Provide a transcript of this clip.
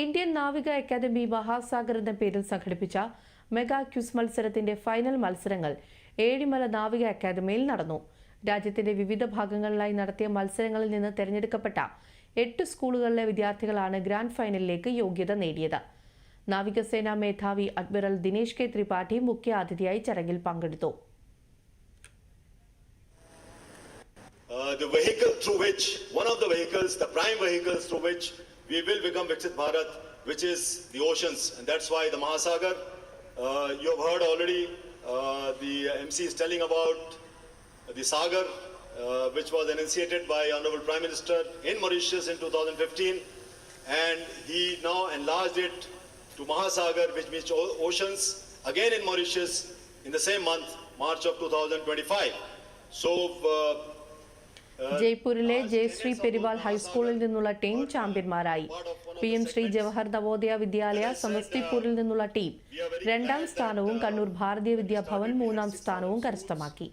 Indian നാവിക academy Mahasagar എന്ന പേരിൽ സംഘടിപ്പിച്ച മെഗാ ക്യൂസ് മത്സരത്തിന്റെ ഫൈനൽ മത്സരങ്ങൾ ഏഴിമല നാവിക അക്കാദമിയിൽ നടന്നു. രാജ്യത്തിന്റെ വിവിധ ഭാഗങ്ങളിലായി നടത്തിയ മത്സരങ്ങളിൽ നിന്ന് തെരഞ്ഞെടുക്കപ്പെട്ട എട്ട് സ്കൂളുകളിലെ വിദ്യാർത്ഥികളാണ് ഗ്രാൻഡ് ഫൈനലിലേക്ക് യോഗ്യത നേടിയത്. നാവികസേനാ മേധാവി അഡ്മിറൽ ദിനേശ് കെ ത്രിപാഠി മുഖ്യ അതിഥിയായി ചടങ്ങിൽ പങ്കെടുത്തു. Uh, the vehicle through which, one of the vehicles, the prime vehicles through which we will become Viksit Bharat, which is the oceans, and that's why the Mahasagar. Uh, you have heard already, uh, the MC is telling about the Sagar, uh, which was initiated by Honorable Prime Minister in Mauritius in 2015, and he now enlarged it to Mahasagar, which means oceans, again in Mauritius in the same month, March of 2025. So. Uh, ജയ്പൂരിലെ Jayashree പെരിവാൾ ഹൈസ്കൂളിൽ നിന്നുള്ള team ചാമ്പ്യന്മാരായി. P M Shri Jawahar Navodaya Vidyalaya സമസ്തിപൂരിൽ നിന്നുള്ള team രണ്ടാം സ്ഥാനവും കണ്ണൂർ ഭാരതീയ വിദ്യാഭവൻ മൂന്നാം സ്ഥാനവും കരസ്ഥമാക്കി.